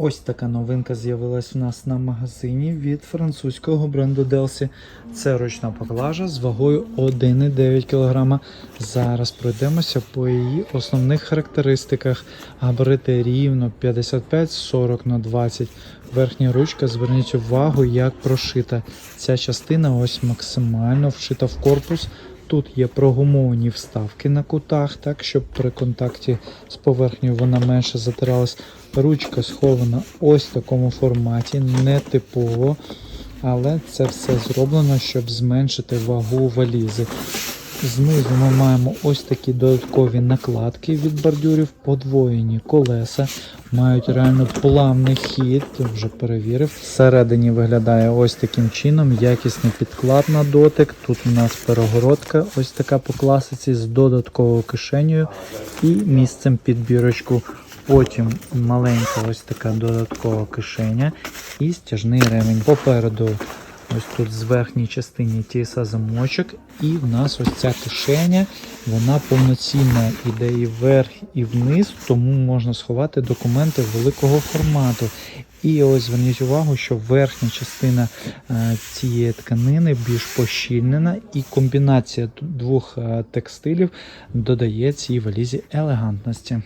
Ось така новинка з'явилась у нас на магазині від французького бренду Delsi. Це ручна поклажа з вагою 1,9 кг. Зараз пройдемося по її основних характеристиках. Габарити рівно 55-40 на 20. Верхня ручка, зверніть увагу, як прошита. Ця частина ось максимально вшита в корпус. Тут є прогумовані вставки на кутах, так щоб при контакті з поверхнею вона менше затиралась. Ручка схована ось в такому форматі, не типово, але це все зроблено, щоб зменшити вагу валізи. Знизу ми маємо ось такі додаткові накладки від бордюрів, подвоєні колеса, мають реально плавний хід, вже перевірив. Всередині виглядає ось таким чином, якісний підклад на дотик. Тут у нас перегородка, ось така по класиці з додатковою кишенею і місцем під бірочку. Потім маленька ось така додаткова кишеня і стяжний ремінь. Попереду ось тут з верхній частині TSA замочок, і в нас ось ця кишеня, вона повноцінна іде і вверх, і вниз, тому можна сховати документи великого формату. І ось зверніть увагу, що верхня частина е, цієї тканини більш пощільнена, і комбінація двох е, текстилів додає цій валізі елегантності.